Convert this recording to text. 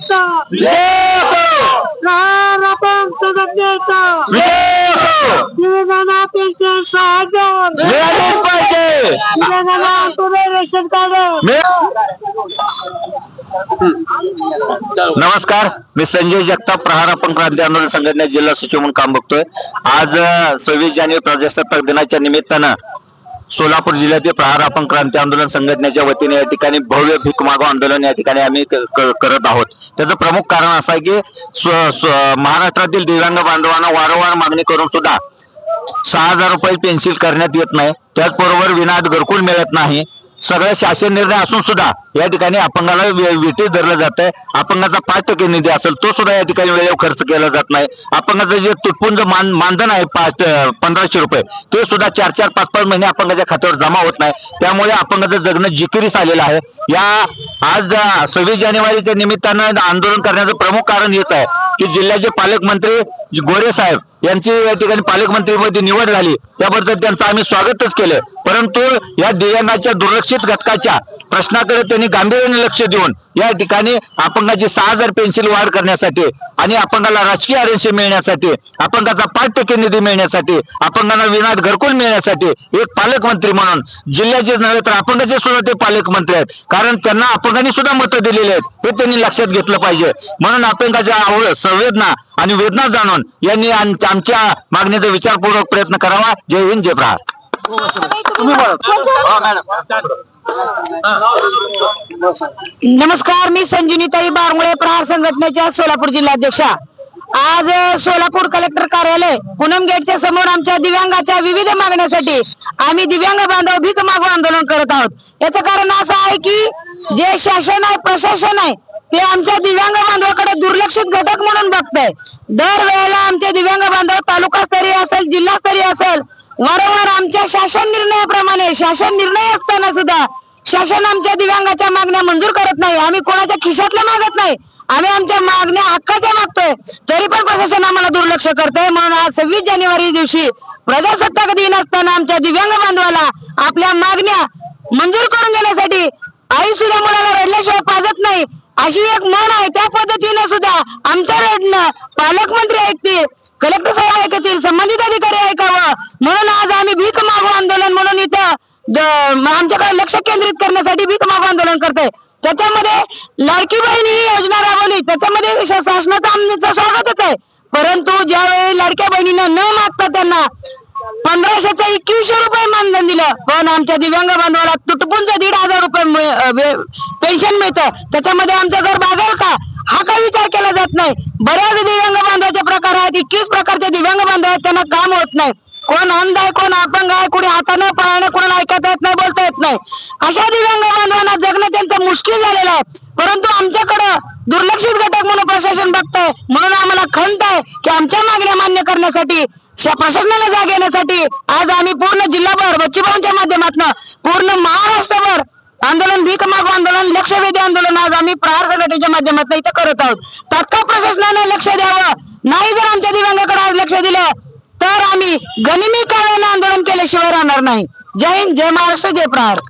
आपण पेन्शन सहा हजार तुझे रेशन कार्ड. नमस्कार मी संजय जगताप प्रहार आपण क्रांती आंदोलन संघटना जिल्हा सचिव म्हणून काम बघतोय. आज सव्वीस जानेवारी प्रजासत्ताक दिनाच्या निमित्तानं सोलापूर जिल्ह्यातील प्रहार आपण क्रांती आंदोलन संघटनेच्या वतीने या ठिकाणी भव्य भीक मागो आंदोलन या ठिकाणी आम्ही करत आहोत. त्याचं प्रमुख कारण असं आहे की स्व- महाराष्ट्रातील दिव्यांग बांधवांना वारंवार मागणी करून सुद्धा सहा हजार रुपये पेन्सिल करण्यात येत नाही. त्याचबरोबर विनाट घरकुल मिळत नाही. सगळ्या शासन निर्णय असून सुद्धा या ठिकाणी अपंगाला विटी धरलं जात आहे अपंगाचा पाच टक्के निधी असेल तो सुद्धा या ठिकाणी वेळेवर खर्च केला जात नाही. अपंगाचं जे तुटपुंज मान मानधन आहे पाच पंधराशे रुपये ते सुद्धा चार चार पाच पाच महिने अपंगाच्या खात्यावर जमा होत नाही. त्यामुळे अपंगाचं जगणं जिकिरीस आलेलं आहे. या आज सव्वीस जानेवारीच्या निमित्तानं आंदोलन करण्याचं प्रमुख कारण हेच आहे की जिल्ह्याचे पालकमंत्री गोरे साहेब यांची या ठिकाणी पालकमंत्रीमध्ये निवड झाली. त्याबद्दल त्यांचं आम्ही स्वागतच केलं. परंतु या दिव्यांगाच्या दुर्लक्षित घटकाच्या प्रश्नाकडे त्यांनी गांभीर्याने लक्ष देऊन या ठिकाणी अपंगाची सहा हजार पेन्सिल वाढ करण्यासाठी आणि अपंगाला राजकीय आरक्षण मिळण्यासाठी अपंगाचा पाच टक्के निधी मिळण्यासाठी अपंगांना विनाट घरकुल मिळण्यासाठी एक पालकमंत्री म्हणून जिल्ह्याचे नव्हे तर अपंगाचे सुद्धा ते पालकमंत्री आहेत. कारण त्यांना अपंगांनी सुद्धा मतं दिलेली आहेत. हे त्यांनी लक्षात घेतलं पाहिजे. म्हणून अपंगाच्या आवड संवेदना आणि वेदना जाणून यांनी आमच्या मागणीचा विचारपूर्वक प्रयत्न करावा. जय हिंद जय नमस्कार मी संजीनीताई बारमुळे प्रहार संघटनेच्या सोलापूर जिल्हाध्यक्षा. आज सोलापूर कलेक्टर कार्यालय पूनम गेटच्या समोर आमच्या दिव्यांगाच्या विविध मागण्यासाठी आम्ही दिव्यांग बांधव भीक मागू आंदोलन करत आहोत. याचं कारण असं आहे की जे शासन आहे प्रशासन आहे ते आमच्या दिव्यांग बांधवाकडे दुर्लक्षित घटक म्हणून बघतंय. दरवेळेला आमचे दिव्यांग बांधव तालुकास्तरीय असेल जिल्हास्तरीय असेल वारंवार आमच्या शासन निर्णयाप्रमाणे शासन निर्णय असताना सुद्धा शासन आमच्या दिव्यांगाच्या मागण्या मंजूर करत नाही. आम्ही कोणाच्या खिशातल्या मागत नाही. आम्ही आमच्या मागण्या हक्काच्या मागतोय. तरी पण प्रशासन आम्हाला दुर्लक्ष करतय. म्हणून आज सव्वीस जानेवारी दिवशी प्रजासत्ताक दिन असताना आमच्या दिव्यांग बांधवाला आपल्या मागण्या मंजूर करून देण्यासाठी आई सुद्धा मुलाला रडल्याशिवाय पाजत नाही. अशी एक म्हण आहे. त्या पद्धतीने सुद्धा आमचं रडणं पालकमंत्री ऐकतील कलेक्टर साहेब ऐकतील संबंधित अधिकारी ऐकावं म्हणून आज आम्ही भीक मागू आंदोलन म्हणून इथं द- म- आमच्याकडे लक्ष केंद्रित करण्यासाठी भीक मागू आंदोलन करतोय. त्याच्यामध्ये लाडकी बहीण ही योजना राबवली. त्याच्यामध्ये शासनाचा आमचं स्वागतच आहे. परंतु ज्यावेळी लाडक्या बहिणीनं न मागता त्यांना पंधराशेचं एकवीसशे रुपये मानधन दिलं पण आमच्या दिव्यांग बांधवाला तुटपूनच दीड हजार रुपये पेन्शन मिळतं. त्याच्यामध्ये आमचं घर बागेल का? हा काही विचार केला जात नाही. बऱ्याच दिव्यांग बांधवाचे प्रकार आहेत. एकवीस प्रकारचे दिव्यांग बांधव आहेत. त्यांना काम होत नाही. कोण अंध आहे कोण अपंग आहे कोणी हातानं आहे. अशा दिव्यांग बांधवांना जगणं त्यांचं मुश्किल झालेलं आहे. परंतु आमच्याकडं दुर्लक्षित घटक म्हणून प्रशासन बघतंय. म्हणून आम्हाला खंत आहे की आमच्या मागण्या मान्य करण्यासाठी प्रशासनाला जाग येण्यासाठी आज आम्ही पूर्ण जिल्हाभर बच्चूभाऊंच्या माध्यमातून पूर्ण महाराष्ट्रभर आंदोलन भीक मागू आंदोलन लक्षवेधी आंदोलन आज आम्ही प्रहार संघटनेच्या माध्यमातून इथं करत आहोत. तात्काळ प्रशासनाने लक्ष द्यावं. नाही जर आमच्या दिव्यांगाकडे आज लक्ष दिलं तर आम्ही गनिमी काळानं आंदोलन केल्याशिवाय राहणार नाही. जय हिंद जय महाराष्ट्र जय प्रार